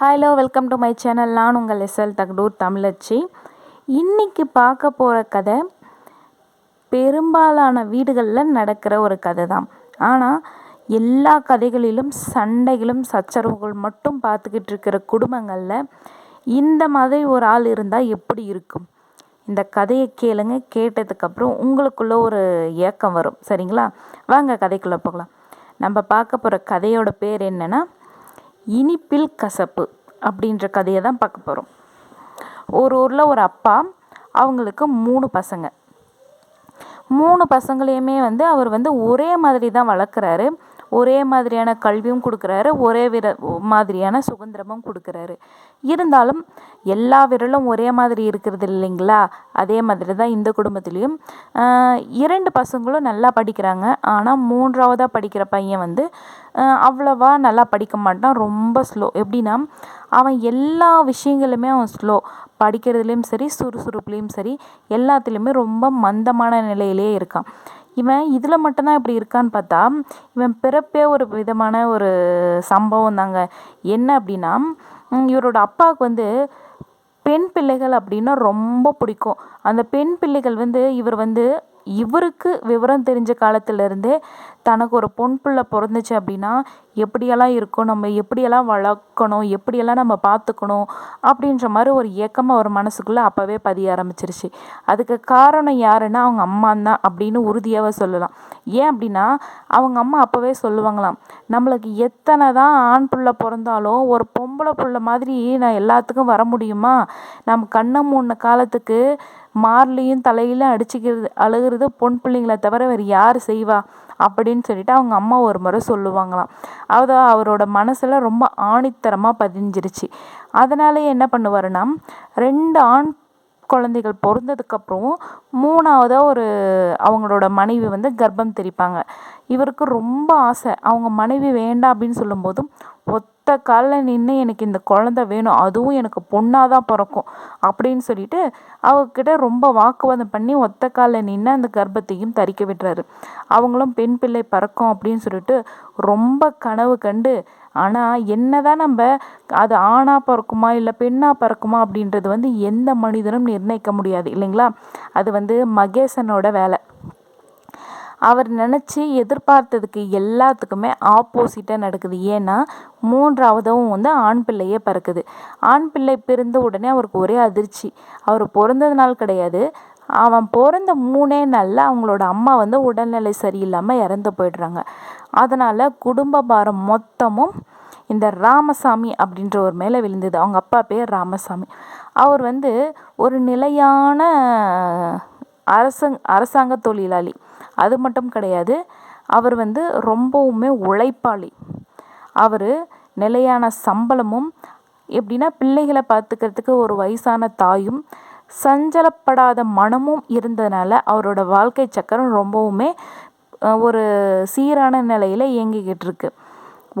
Hello welcome to my channel நான் உங்கள் SL Thagadur தமிழச்சி. இன்றைக்கி பார்க்க போகிற கதை பெரும்பாலான வீடுகளில் நடக்கிற ஒரு கதை தான் ஆனால் எல்லா கதைகளிலும் சண்டைகளும் சச்சரவுகள் மட்டும் பார்த்துக்கிட்டு இருக்கிற குடும்பங்களில் இந்த மாதிரி ஒரு ஆள் இருந்தால் எப்படி இருக்கும்? இந்த கதையை கேளுங்க. கேட்டதுக்கப்புறம் உங்களுக்குள்ள ஒரு ஏக்கம் வரும். சரிங்களா? வாங்க கதைக்குள்ளே போகலாம். நம்ம பார்க்க போகிற கதையோட பேர் என்னென்னா இனிப்பில் கசப்பு அப்படின்ற கதையை தான் பார்க்க போகிறோம் ஒரு ஊரில் ஒரு அப்பா அவங்களுக்கு மூணு பசங்க. மூணு பசங்களையுமே வந்து அவர் வந்து ஒரே மாதிரி தான் வளர்க்குறாரு. ஒரே மாதிரியான கல்வியும் கொடுக்குறாரு ஒரே விர மாதிரியான சுதந்திரமும் கொடுக்குறாரு. இருந்தாலும் எல்லா விரலும் ஒரே மாதிரி இருக்கிறது இல்லைங்களா? அதே மாதிரி தான் இந்த குடும்பத்துலேயும். இரண்டு பசங்களும் நல்லா படிக்கிறாங்க. ஆனால் மூன்றாவதாக படிக்கிற பையன் வந்து அவ்வளவா நல்லா படிக்க மாட்டான். ரொம்ப ஸ்லோ எப்படின்னா அவன் எல்லா விஷயங்களுமே அவன் ஸ்லோ படிக்கிறதுலேயும் சரி சுறுசுறுப்புலேயும் சரி எல்லாத்துலேயுமே ரொம்ப மந்தமான நிலையிலே இருக்கான். இவன் இதில் மட்டும்தான் இப்படி இருக்கான்னு பார்த்தா இவன் பிறப்பே ஒரு விதமான ஒரு சம்பவம் தாங்க என்ன அப்படின்னா இவரோட அப்பாவுக்கு வந்து பெண் பிள்ளைகள் அப்படின்னா ரொம்ப பிடிக்கும். அந்த பெண் பிள்ளைகள் வந்து இவர் வந்து இவருக்கு விவரம் தெரிஞ்ச காலத்துலேருந்தே தனக்கு ஒரு பொன் பிள்ளை பிறந்துச்சு அப்படின்னா எப்படியெல்லாம் இருக்கும் நம்ம எப்படியெல்லாம் வளர்க்கணும் எப்படியெல்லாம் நம்ம பார்த்துக்கணும் அப்படின்ற மாதிரி ஒரு ஏக்கமாக ஒரு மனசுக்குள்ளே அப்போவே பதிய ஆரம்பிச்சிருச்சு. அதுக்கு காரணம் யாருன்னா அவங்க அம்மா தான் அப்படின்னு உறுதியாக சொல்லலாம். ஏன் அப்படின்னா அவங்க அம்மா அப்போவே சொல்லுவாங்களாம் நம்மளுக்கு எத்தனை தான் ஆண் பிள்ளை பிறந்தாலும் ஒரு பொம்பளை பிள்ளை மாதிரி நான் எல்லாத்துக்கும் வர முடியுமா? நம்ம கண்ணை மூணு காலத்துக்கு மார்லையும் தலையிலும் அடிச்சுக்கிறது அழுகிறது பொன் பிள்ளைங்களை தவிர வேறு யார் செய்வா? அப்படின்னு சொல்லிட்டு அவங்க அம்மா ஒரு முறை சொல்லுவாங்களாம். அது அவரோட மனசில் ரொம்ப ஆணித்தரமாக பதிஞ்சிருச்சு. அதனாலே என்ன பண்ணுவாருன்னா ரெண்டு ஆண் குழந்தைகள் பிறந்ததுக்கப்புறம் மூணாவதாக ஒரு அவங்களோட மனைவி வந்து கர்ப்பம் தெரிப்பாங்க இவருக்கு ரொம்ப ஆசை. அவங்க மனைவி வேண்டாம் அப்படின்னு சொல்லும்போதும் ஒத் ஒத்த காலில் நின்று எனக்கு இந்த குழந்த வேணும். அதுவும் எனக்கு பொண்ணாக தான் பிறக்கும். அப்படின்னு சொல்லிட்டு அவகிட்ட ரொம்ப வாக்குவாதம் பண்ணி ஒத்த காலில் நின்று அந்த கர்ப்பத்தையும் தரிக்க விடுறாரு. அவங்களும் பெண் பிள்ளை பறக்கும் அப்படின்னு சொல்லிட்டு ரொம்ப கனவு கண்டு ஆனால் என்ன தான் நம்ம அது ஆணாக பிறக்குமா இல்லை பெண்ணாக பிறக்குமா? அப்படின்றது வந்து எந்த மனிதனும் நிர்ணயிக்க முடியாது இல்லைங்களா? அது வந்து மகேசனோட வேலை. அவர் நினச்சி எதிர்பார்த்ததுக்கு எல்லாத்துக்குமே ஆப்போசிட்டாக நடக்குது. ஏன்னா மூன்றாவதும் வந்து ஆண் பிள்ளையே பிறக்குது. ஆண் பிள்ளை பிறந்த உடனே அவருக்கு ஒரே அதிர்ச்சி. அவர் பிறந்தது நாள் கிடையாது. அவன் பிறந்த மூணே நாளில் அவங்களோட அம்மா வந்து உடல்நிலை சரியில்லாமல் இறந்து போயிடுறாங்க. அதனால் குடும்ப பாரம் மொத்தமும் இந்த ராமசாமி அப்படின்ற ஒரு மேலே விழுந்தது. அவங்க அப்பா பேர் ராமசாமி. அவர் வந்து ஒரு நிலையான அரசங் அரசாங்க தொழிலாளி. அது மட்டும் கிடையாது அவர் வந்து ரொம்பவுமே உழைப்பாளி. அவர் நிலையான சம்பளமும் எப்படின்னா பிள்ளைகளை பார்த்துக்கிறதுக்கு ஒரு வயசான தாயும் சஞ்சலப்படாத மனமும் இருந்ததுனால அவரோட வாழ்க்கை சக்கரம் ரொம்பவுமே ஒரு சீரான நிலையில் இயங்கிக்கிட்டு இருக்கு.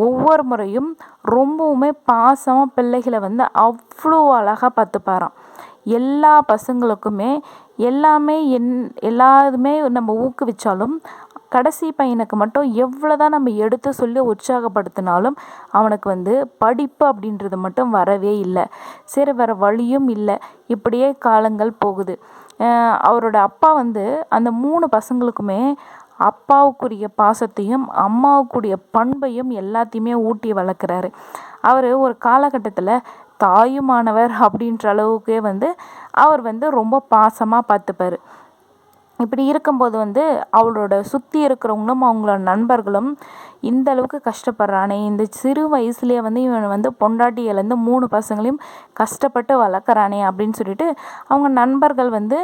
ஒவ்வொரு முறையும் ரொம்பவுமே பாசமாக பிள்ளைகளை வந்து அவ்வளோ அழகாக பார்த்துப்பாராம். எல்லா பசங்களுக்குமே எல்லாமே என் எல்லாருமே நம்ம ஊக்குவிச்சாலும் கடைசி பையனுக்கு மட்டும் எவ்வளோ தான் நம்ம எடுத்து சொல்லி உற்சாகப்படுத்தினாலும் அவனுக்கு வந்து படிப்பு அப்படின்றது மட்டும் வரவே இல்லை. சரி வேறு வழியும் இல்லை. இப்படியே காலங்கள் போகுது. அவரோட அப்பா வந்து அந்த மூணு பசங்களுக்குமே அப்பாவுக்குரிய பாசத்தையும் அம்மாவுக்குரிய பண்பையும் எல்லாத்தையுமே ஊட்டி வளர்க்குறாரு. அவர் ஒரு காலகட்டத்தில் தாயுமானவர் அப்படின்ற அளவுக்கே வந்து அவர் வந்து ரொம்ப பாசமாக பார்த்துப்பார். இப்படி இருக்கும்போது வந்து அவளோட சுற்றி இருக்கிறவங்களும் அவங்களோட நண்பர்களும் இந்த அளவுக்கு கஷ்டப்படுறானே. இந்த சிறு வயசுலேயே வந்து இவன் வந்து பொண்டாட்டியிலேருந்து மூணு பசங்களையும் கஷ்டப்பட்டு வளர்க்குறானே அப்படின்னு சொல்லிட்டு அவங்க நண்பர்கள் வந்து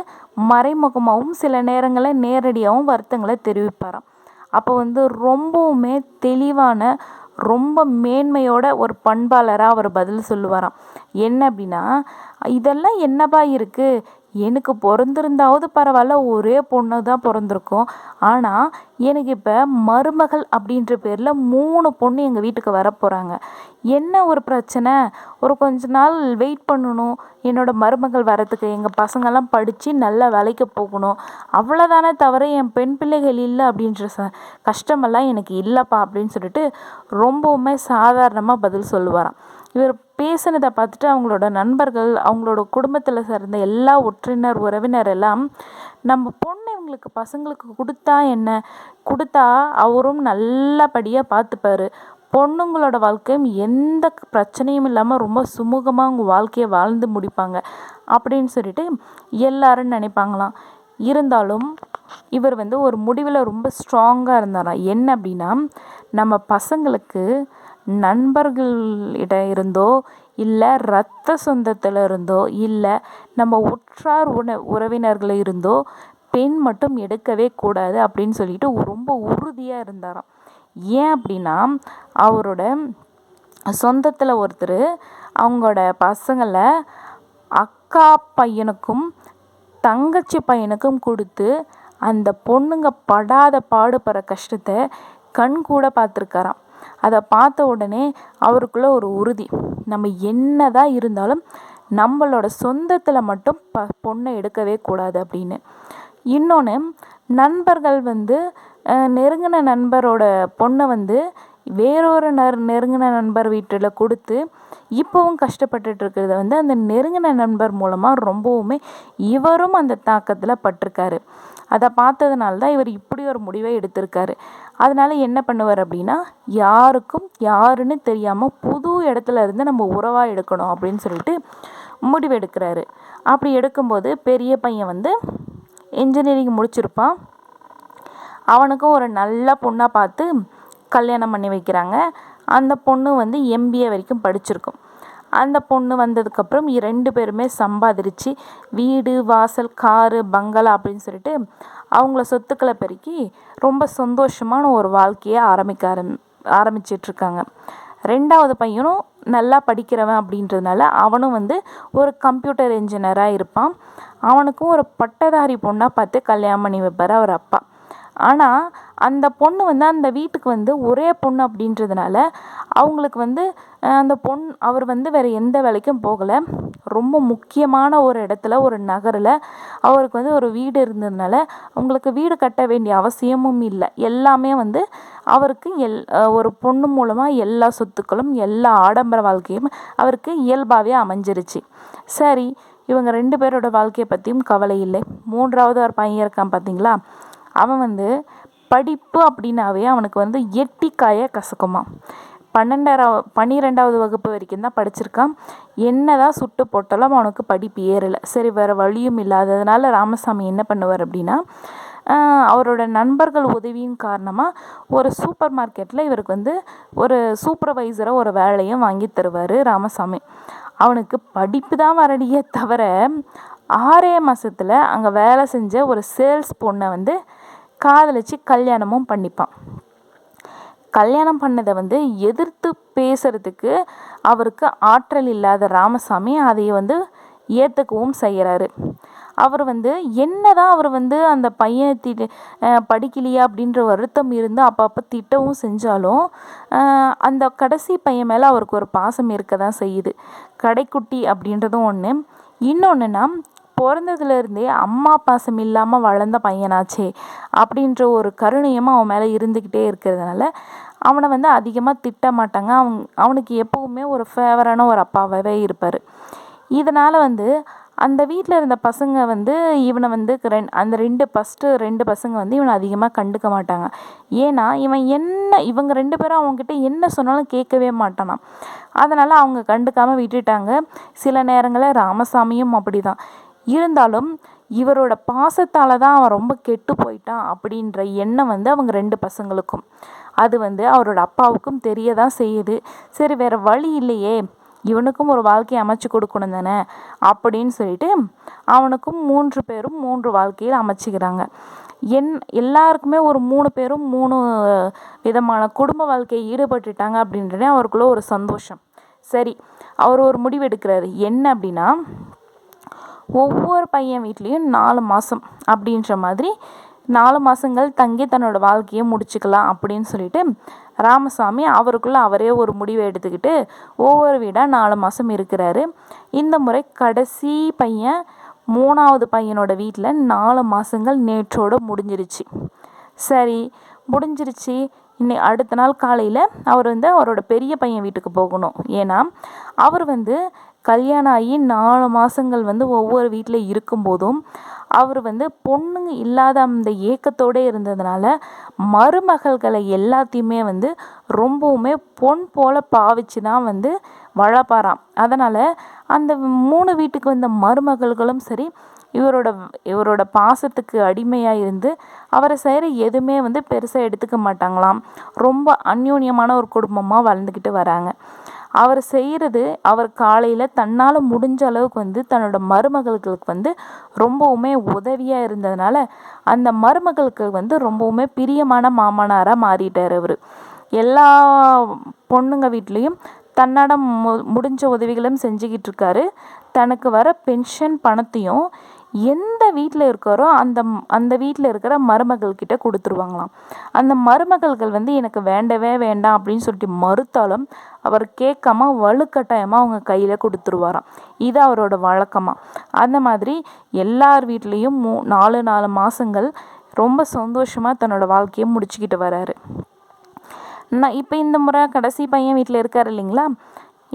மறைமுகமாகவும் சில நேரங்களில் நேரடியாகவும் வருத்தங்களை தெரிவிப்பாராம். அப்போ வந்து ரொம்பவுமே தெளிவான ரொம்ப மேன்மையோட ஒரு பண்பாளராக அவர் பதில் சொல்லுவாராம். என்ன அப்படின்னா இதெல்லாம் என்னப்பா இருக்குது எனக்கு பிறந்திருந்தாவது பரவாயில்ல ஒரே பொண்ணு தான் பிறந்திருக்கும். ஆனால் எனக்கு இப்போ மருமகள் அப்படின்ற பேரில் மூணு பொண்ணு எங்கள் வீட்டுக்கு வரப்போகிறாங்க என்ன ஒரு பிரச்சனை? ஒரு கொஞ்ச நாள் வெயிட் பண்ணணும். என்னோடய மருமகள் வரத்துக்கு எங்கள் பசங்கள்லாம் படித்து நல்லா வேலைக்கு போகணும். அவ்வளோதானே தவிர என் பெண் பிள்ளைகள் இல்லை அப்படின்ற ச கஷ்டமெல்லாம் எனக்கு இல்லைப்பா அப்படின்னு சொல்லிட்டு ரொம்பவுமே சாதாரணமாக பதில் சொல்லுவாராம். இவர் பேசினதை பார்த்துட்டு அவங்களோட நண்பர்கள் அவங்களோட குடும்பத்தில் சேர்ந்த எல்லா உற்றினர் உறவினர் எல்லாம் நம்ம பொண்ணு இவங்களுக்கு பசங்களுக்கு கொடுத்தா என்ன? கொடுத்தா அவரும் நல்லபடியாக பார்த்துப்பாரு பொண்ணுங்களோட வாழ்க்கையும் எந்த பிரச்சனையும் இல்லாமல் ரொம்ப சுமூகமாக அவங்க வாழ்க்கையை வாழ்ந்து முடிப்பாங்க. அப்படின்னு சொல்லிட்டு எல்லாரும் நினைப்பாங்களாம். இருந்தாலும் இவர் வந்து ஒரு முடிவில் ரொம்ப ஸ்ட்ராங்காக இருந்தாராம். என்ன அப்படின்னா நம்ம பசங்களுக்கு நண்பர்களிட இருந்தோ இல்லை ரத்த சொந்தத்தில் இருந்தோ இல்லை நம்ம உற்றார் உண உறவினர்கள் இருந்தோ பெண் மட்டும் எடுக்கவே கூடாது அப்படின்னு சொல்லிட்டு ரொம்ப உறுதியாக இருந்தாராம். ஏன் அப்படின்னா அவரோட சொந்தத்தில் ஒருத்தர் அவங்களோட பசங்களை அக்கா பையனுக்கும் தங்கச்சி பையனுக்கும் கொடுத்து அந்த பொண்ணுங்க படாத பாடுபடுற கஷ்டத்தை கண் கூட பார்த்துருக்காராம். அதை பார்த்த உடனே அவருக்குள்ள ஒரு உறுதி. நம்ம என்னதான் இருந்தாலும் நம்மளோட சொந்தத்தில் மட்டும் ப பொண்ணை எடுக்கவே கூடாது அப்படின்னு. இன்னொன்று நண்பர்கள் வந்து நெருங்கின நண்பரோட பொண்ணை வந்து வேறொரு நர் நெருங்கின நண்பர் வீட்டில் கொடுத்து இப்போவும் கஷ்டப்பட்டுட்டு இருக்கிறத வந்து அந்த நெருங்கின நண்பர் மூலமாக ரொம்பவுமே இவரும் அந்த தாக்கத்தில் பட்டிருக்காரு. அதை பார்த்ததுனால தான் இவர் இப்படி ஒரு முடிவை எடுத்திருக்காரு. அதனால என்ன பண்ணுவார் அப்படின்னா யாருக்கும் யாருன்னு தெரியாமல் புது இடத்துல இருந்து நம்ம உறவாக எடுக்கணும் அப்படின்னு சொல்லிட்டு முடிவு எடுக்கிறாரு. அப்படி எடுக்கும்போது பெரிய பையன் வந்து இன்ஜினியரிங் முடிச்சிருப்பான். அவனுக்கும் ஒரு நல்ல பொண்ணாக பார்த்து கல்யாணம் பண்ணி வைக்கிறாங்க. அந்த பொண்ணு வந்து எம்பிஏ வரைக்கும் படிச்சிருக்கும். அந்த பொண்ணு வந்ததுக்கப்புறம் ரெண்டு பேருமே சம்பாதிச்சு வீடு வாசல் காரு பங்களா அப்படின்னு சொல்லிட்டு அவங்கள சொத்துக்களை பெருக்கி ரொம்ப சந்தோஷமான ஒரு வாழ்க்கையை ஆரம்பிக்க ஆரம் ஆரம்பிச்சிட்ருக்காங்க. ரெண்டாவது பையனும் நல்லா படிக்கிறவன் அப்படின்றதுனால அவனும் வந்து ஒரு கம்ப்யூட்டர் இன்ஜினியராக இருப்பான். அவனுக்கும் ஒரு பட்டதாரி பொண்ணாக பார்த்து கல்யாணம் பண்ணி வைப்பார் அவர் அப்பா. ஆனால் அந்த பொண்ணு வந்து அந்த வீட்டுக்கு வந்து ஒரே பொண்ணு அப்படின்றதுனால அவங்களுக்கு வந்து அந்த பொண் அவர் வந்து வேறு எந்த வேலைக்கும் போகலை. ரொம்ப முக்கியமான ஒரு இடத்துல ஒரு நகரில் அவருக்கு வந்து ஒரு வீடு இருந்ததுனால அவங்களுக்கு வீடு கட்ட வேண்டிய அவசியமும் இல்லை. எல்லாமே வந்து அவருக்கு எல் ஒரு பொண்ணு மூலமாக எல்லா சொத்துக்களும் எல்லா ஆடம்பர வாழ்க்கையும் அவருக்கு இயல்பாகவே அமைஞ்சிருச்சு. சரி இவங்க ரெண்டு பேரோட வாழ்க்கையை பற்றியும் கவலை இல்லை. மூன்றாவது ஒரு பையன் இருக்கான் பார்த்தீங்களா அவன் வந்து படிப்பு அப்படின்னாவே அவனுக்கு வந்து எட்டிக்காய கசக்குமா. பன்னெண்டாவது பன்னிரெண்டாவது வகுப்பு வரைக்கும் தான் படிச்சிருக்கான். என்ன தான் சுட்டு போட்டாலும் அவனுக்கு படிப்பு ஏறலை. சரி வேறு வழியும் இல்லாததுனால ராமசாமி என்ன பண்ணுவார் அப்படின்னா அவரோட நண்பர்கள் உதவியின் காரணமாக ஒரு சூப்பர் மார்க்கெட்டில் இவருக்கு வந்து ஒரு சூப்பர்வைசராக ஒரு வேலையும் வாங்கி தருவார் ராமசாமி. அவனுக்கு படிப்பு தான் வரடியே தவிர ஆறே மாதத்தில் அங்கே வேலை செஞ்ச ஒரு சேல்ஸ் பொண்ணை வந்து காதலிச்சு கல்யாணமும் பண்ணிப்பான். கல்யாணம் பண்ணதை வந்து எதிர்த்து பேசுறதுக்கு அவருக்கு ஆற்றல் இல்லாத ராமசாமி அதை வந்து ஏற்றுக்கவும் செய்கிறாரு அவர் வந்து என்னதான் அவர் வந்து அந்த பையனை திட்டு படிக்கலையா அப்படின்ற வருத்தம் இருந்து அப்பப்போ திட்டவும் செஞ்சாலும் அந்த கடைசி பையன் மேலே அவருக்கு ஒரு பாசம் இருக்க தான் செய்யுது. கடைக்குட்டி அப்படின்றதும் ஒன்று இன்னொன்றுனா பிறந்ததுலேருந்தே அம்மா பாசம் இல்லாமல் வளர்ந்த பையனாச்சே அப்படின்ற ஒரு கருணையும் அவன் மேலே இருந்துக்கிட்டே இருக்கிறதுனால அவனை வந்து அதிகமாக திட்ட மாட்டாங்க. அவன் அவனுக்கு எப்போவுமே ஒரு ஃபேவரான ஒரு அப்பாவாகவே இருப்பார். இதனால் வந்து அந்த வீட்டில் இருந்த பசங்க வந்து இவனை வந்து ரெண் அந்த ரெண்டு ஃபஸ்ட்டு ரெண்டு பசங்க வந்து இவனை அதிகமாக கண்டுக்க மாட்டாங்க. ஏன்னா இவன் என்ன இவங்க ரெண்டு பேரும் அவங்கக்கிட்ட என்ன சொன்னாலும் கேட்கவே மாட்டானான் அதனால் அவங்க கண்டுக்காமல் விட்டுட்டாங்க. சில நேரங்களில் ராமசாமியும் அப்படி தான் இருந்தாலும் இவரோட பாசத்தால் தான் அவன் ரொம்ப கெட்டு போயிட்டான் அப்படின்ற எண்ணம் வந்து அவங்க ரெண்டு பசங்களுக்கும். அது வந்து அவரோட அப்பாவுக்கும் தெரிய தான் செய்யுது. சரி வேறு வழி இல்லையே. இவனுக்கும் ஒரு வாழ்க்கையை அமைச்சு கொடுக்கணும் தானே? அப்படின்னு சொல்லிட்டு அவனுக்கும் மூன்று பேரும் மூன்று வாழ்க்கையில் அமைச்சிக்கிறாங்க. என் எல்லாருக்குமே ஒரு மூணு பேரும் மூணு விதமான குடும்ப வாழ்க்கையை ஈடுபட்டுட்டாங்க அப்படின்றதே அவருக்குள்ளே ஒரு சந்தோஷம். சரி அவர் ஒரு முடிவு எடுக்கிறாரு என்ன அப்படின்னா ஒவ்வொரு பையன் வீட்லேயும் நாலு மாதம் அப்படின்ற மாதிரி நாலு மாதங்கள் தங்கி தன்னோட வாழ்க்கையை முடிச்சுக்கலாம் அப்படின்னு சொல்லிட்டு ராமசாமி அவருக்குள்ளே அவரே ஒரு முடிவை எடுத்துக்கிட்டு ஒவ்வொரு வீடாக நாலு மாதம் இருக்கிறாரு. இந்த முறை கடைசி பையன் மூணாவது பையனோட வீட்டில் நாலு மாதங்கள் நேற்றோடு முடிஞ்சிருச்சு. சரி முடிஞ்சிருச்சு. இன்னை அடுத்த நாள் காலையில் அவர் வந்து அவரோட பெரிய பையன் வீட்டுக்கு போகணும். ஏன்னா அவர் வந்து கல்யாணம் ஆகி நாலு மாதங்கள் வந்து ஒவ்வொரு வீட்டில் இருக்கும்போதும் அவர் வந்து பொண்ணுங்க இல்லாத அந்த ஏக்கத்தோடு இருந்ததுனால மருமகள்களை எல்லாத்தையுமே வந்து ரொம்பவுமே பொன் போல் பாவிச்சு தான் வந்து வளர்ப்பாராம். அதனால் அந்த மூணு வீட்டுக்கு வந்த மருமகள்களும் சரி இவரோட இவரோட பாசத்துக்கு அடிமையாக இருந்து அவரை செய்கிற எதுவுமே வந்து பெருசாக எடுத்துக்க மாட்டாங்களாம். ரொம்ப அந்யோன்யமான ஒரு குடும்பமாக வளர்ந்துக்கிட்டு வராங்க. அவர் செய்கிறது அவர் காலையில் தன்னால் முடிஞ்ச அளவுக்கு வந்து தன்னோட மருமகளுக்கு வந்து ரொம்பவுமே உதவியாக இருந்ததுனால அந்த மருமகளுக்கு வந்து ரொம்பவுமே பிரியமான மாமனாராக மாறிட்டார் அவர். எல்லா பொண்ணுங்க வீட்லேயும் தன்னோட மு முடிஞ்ச உதவிகளும் செஞ்சுக்கிட்டு இருக்காரு. தனக்கு வர பென்ஷன் பணத்தையும் எந்த வீட்டில் இருக்காரோ அந்த அந்த வீட்டில் இருக்கிற மருமகள் கிட்ட கொடுத்துருவாங்களாம். அந்த மருமகள்கள் வந்து எனக்கு வேண்டவே வேண்டாம் அப்படின்னு சொல்லிட்டு மறுத்தாலும் அவர் கேட்காம வலுக்கட்டாயமாக அவங்க கையில் கொடுத்துருவாராம். இது அவரோட வழக்கமாக அந்த மாதிரி எல்லார் வீட்லேயும் மூ நாலு நாலு மாதங்கள் ரொம்ப சந்தோஷமாக தன்னோட வாழ்க்கையை முடிச்சுக்கிட்டு வராரு. நான் இப்போ இந்த முறை கடைசி பையன் வீட்டில் இருக்கார் இல்லைங்களா?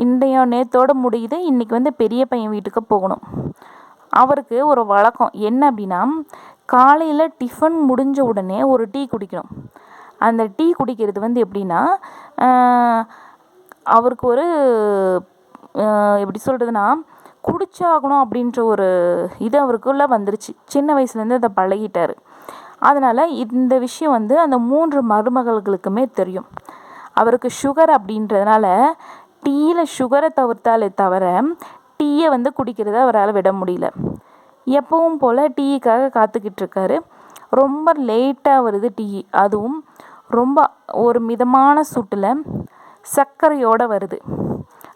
இன்றைய நேத்தோடு முடியுது. இன்றைக்கி வந்து பெரிய பையன் வீட்டுக்கு போகணும். அவருக்கு ஒரு வழக்கம். என்ன அப்படின்னா காலையில் டிஃபன் முடிஞ்ச உடனே ஒரு டீ குடிக்கணும். அந்த டீ குடிக்கிறது வந்து எப்படின்னா அவருக்கு ஒரு எப்படி சொல்கிறதுனா குடிச்சாகணும் அப்படின்ற ஒரு இது அவருக்குள்ளே வந்துருச்சு. சின்ன வயசுலேருந்து அதை பழகிட்டார். அதனால் இந்த விஷயம் வந்து அந்த மூன்று மருமகள்களுக்குமே தெரியும். அவருக்கு சுகர் அப்படின்றதுனால டீயில் சுகரை தவிர்த்தாலே தவிர டீயை வந்து குடிக்கிறத அவரால் விட முடியல. எப்பவும் போல் டீக்காக காத்துக்கிட்டு இருக்காரு ரொம்ப லேட்டாக வருது டீ. அதுவும் ரொம்ப ஒரு மிதமான சூட்டில் சர்க்கரையோடு வருது.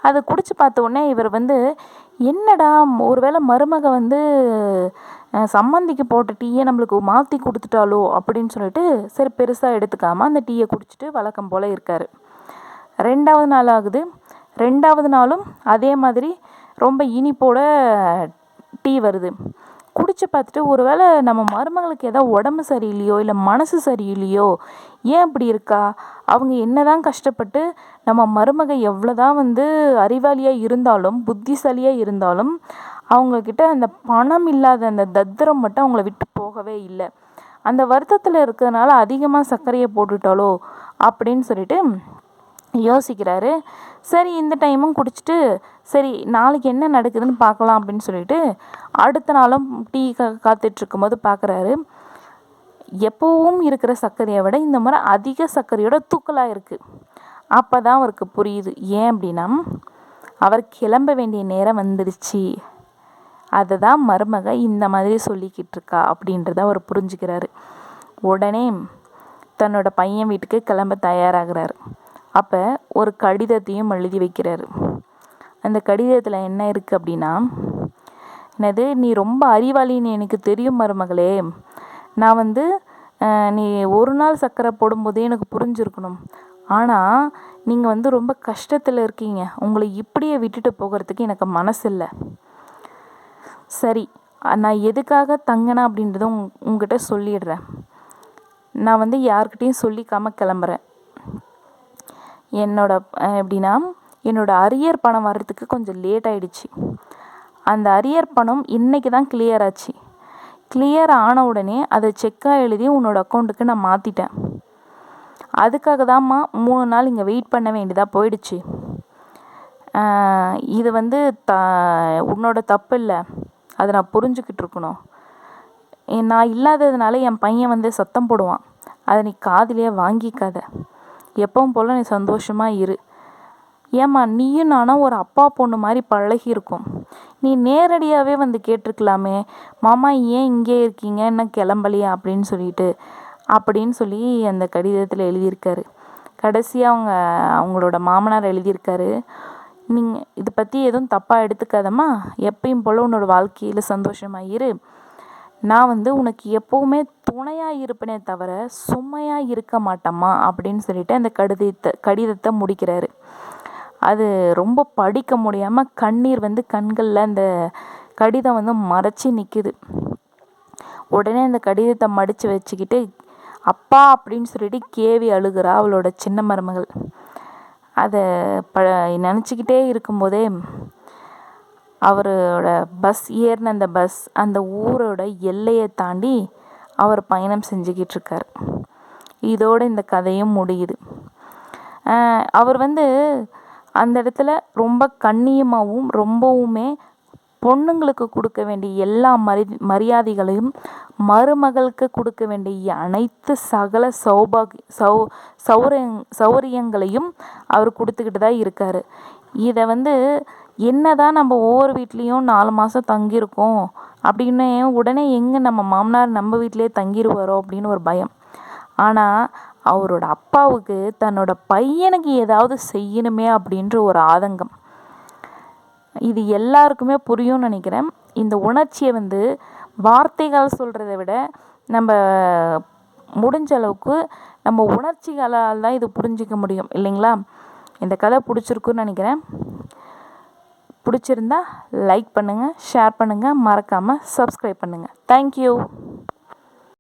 அது குடித்து பார்த்த உடனே இவர் வந்து என்னடா ஒருவேளை மருமக வந்து சம்மந்திக்கு போட்ட டீயை நம்மளுக்கு மாற்றி கொடுத்துட்டாலோ அப்படின்னு சொல்லிட்டு சரி பெருசாக எடுத்துக்காமல் அந்த டீயை குடிச்சிட்டு வழக்கம் போல் இருக்கார். ரெண்டாவது நாள் ஆகுது. ரெண்டாவது நாளும் அதே மாதிரி ரொம்ப இனிப்போட டீ வருது. குடிச்சு பார்த்துட்டு ஒரு வேளை நம்ம மருமகளுக்கு ஏதோ உடம்பு சரியில்லையோ இல்லை மனசு சரியில்லையோ ஏன் இப்படி இருக்கா? அவங்க என்ன தான் கஷ்டப்பட்டு நம்ம மருமக எவ்வளோ தான் வந்து அறிவாளியாக இருந்தாலும் புத்திசாலியாக இருந்தாலும் அவங்கக்கிட்ட அந்த பணம் இல்லாத அந்த தத்திரம் மட்டும் அவங்கள விட்டு போகவே இல்லை. அந்த வருத்தத்தில் இருக்கிறதுனால அதிகமாக சர்க்கரையை போட்டுட்டாலோ அப்படின்னு சொல்லிட்டு யோசிக்கிறாரு. சரி இந்த டைமும் குடிச்சிட்டு சரி நாளைக்கு என்ன நடக்குதுன்னு பார்க்கலாம் அப்படின்னு சொல்லிட்டு அடுத்த நாளும் டீ கா காத்துட்ருக்கும்போது பார்க்குறாரு. எப்போவும் இருக்கிற சர்க்கரையை விட இந்த முறை அதிக சர்க்கரையோட தூக்கலாக இருக்குது அப்போ தான் அவருக்கு புரியுது. ஏன் அப்படின்னா அவர் கிளம்ப வேண்டிய நேரம் வந்துடுச்சு அதை தான் மருமக இந்த மாதிரி சொல்லிக்கிட்டு இருக்கா அப்படின்றத அவர் புரிஞ்சுக்கிறாரு. உடனே தன்னோட பையன் வீட்டுக்கு கிளம்ப தயாராகிறார். அப்போ ஒரு கடிதத்தையும் எழுதி வைக்கிறாரு. அந்த கடிதத்தில் என்ன இருக்குது அப்படின்னா என்னது நீ ரொம்ப அறிவாளின்னு எனக்கு தெரியும் மருமகளே. நான் வந்து நீ ஒரு நாள் சர்க்கரை போடும்போதே எனக்கு புரிஞ்சிருக்கணும். ஆனால் நீங்கள் வந்து ரொம்ப கஷ்டத்தில் இருக்கீங்க. உங்களை இப்படியே விட்டுட்டு போகிறதுக்கு எனக்கு மனசு இல்லை சரி நான் எதுக்காக தங்கினேன் அப்படின்றத உங் உங்ககிட்ட சொல்லிடுறேன். நான் வந்து யார்கிட்டையும் சொல்லிக்காமல் கிளம்புறேன். என்னோட எப்படின்னா என்னோடய அரியர் பணம் வர்றதுக்கு கொஞ்சம் லேட் ஆகிடுச்சி அந்த அரியர் பணம் இன்றைக்கி தான் கிளியர் ஆச்சு. கிளியர் ஆன உடனே அதை செக்காக எழுதி உன்னோட அக்கௌண்ட்டுக்கு நான் மாற்றிட்டேன் அதுக்காக தான்மா மூணு நாள் இங்கே வெயிட் பண்ண வேண்டியதாக போயிடுச்சு. இது வந்து த உன்னோட தப்பு இல்லை. அதை நான் புரிஞ்சுக்கிட்டு இருக்கணும். நான் இல்லாததுனால என் பையன் வந்து சத்தம் போடுவான். அதை நீ காதிலேயே வாங்கிக்காத. எப்பவும் போல் நீ சந்தோஷமாக இரு. ஏம்மா நீயும் நானும் ஒரு அப்பா பொண்ணு மாதிரி பழகி இருக்கோம் நீ நேரடியாகவே வந்து கேட்டிருக்கலாமே மாமா ஏன் இங்கே இருக்கீங்க? என்ன கிளம்பலையா? அப்படின்னு சொல்லிட்டு அப்படின்னு சொல்லி அந்த கடிதத்தில் எழுதியிருக்காரு. கடைசியாக அவங்க அவங்களோட மாமனார் எழுதியிருக்காரு நீங்கள் இதை பற்றி எதுவும் தப்பாக எடுத்துக்காதம்மா. எப்பயும் போல் உன்னோட வாழ்க்கையில் சந்தோஷமாக இரு. நான் வந்து உனக்கு எப்போவுமே துணையாக இருப்பேனே தவிர சுமையாக இருக்க மாட்டேம்மா அப்படின்னு சொல்லிட்டு அந்த கடிதத்தை கடிதத்தை முடிக்கிறாரு. அது ரொம்ப படிக்க முடியாமல் கண்ணீர் வந்து கண்களில் அந்த கடிதம் வந்து மறைச்சி நிற்குது உடனே அந்த கடிதத்தை மடித்து வச்சுக்கிட்டு அப்பா அப்படின்னு சொல்லிட்டு கேவி அழுகிறா அவளோட சின்ன மருமகள். அதை ப நினச்சிக்கிட்டே இருக்கும்போதே அவரோட பஸ் ஏறின அந்த பஸ் அந்த ஊரோட எல்லையை தாண்டி அவர் பயணம் செஞ்சுக்கிட்டு இருக்கார். இதோட இந்த கதையும் முடியுது. அவர் வந்து அந்த இடத்துல ரொம்ப கண்ணியமாகவும் ரொம்பவுமே பொண்ணுங்களுக்கு கொடுக்க வேண்டிய எல்லா மரி மரியாதைகளையும் மருமகளுக்கு கொடுக்க வேண்டிய அனைத்து சகல சௌபாக் சௌ சௌரிய சௌரியங்களையும் அவர் கொடுத்துக்கிட்டு தான் இருக்கார். இதை வந்து என்னதான் நம்ம ஒவ்வொரு வீட்லேயும் நாலு மாதம் தங்கியிருக்கோம் அப்படின்னு உடனே எங்கே நம்ம மாமனார் நம்ம வீட்டிலேயே தங்கிடுவாரோ அப்படின்னு ஒரு பயம். ஆனால் அவரோட அப்பாவுக்கு தன்னோட பையனுக்கு ஏதாவது செய்யணுமே அப்படின்ற ஒரு ஆதங்கம். இது எல்லாருக்குமே புரியும்னு நினைக்கிறேன். இந்த உணர்ச்சியை வந்து வார்த்தைகள் சொல்கிறத விட நம்ம முடிஞ்ச அளவுக்கு நம்ம உணர்ச்சிகளால் தான் இது புரிஞ்சிக்க முடியும் இல்லைங்களா? இந்த கதை பிடிச்சிருக்குன்னு நினைக்கிறேன். பிடிச்சிருந்தா லைக் பண்ணுங்கள் ஷேர் பண்ணுங்கள் மறக்காமல் சப்ஸ்கிரைப் பண்ணுங்கள் தேங்க்யூ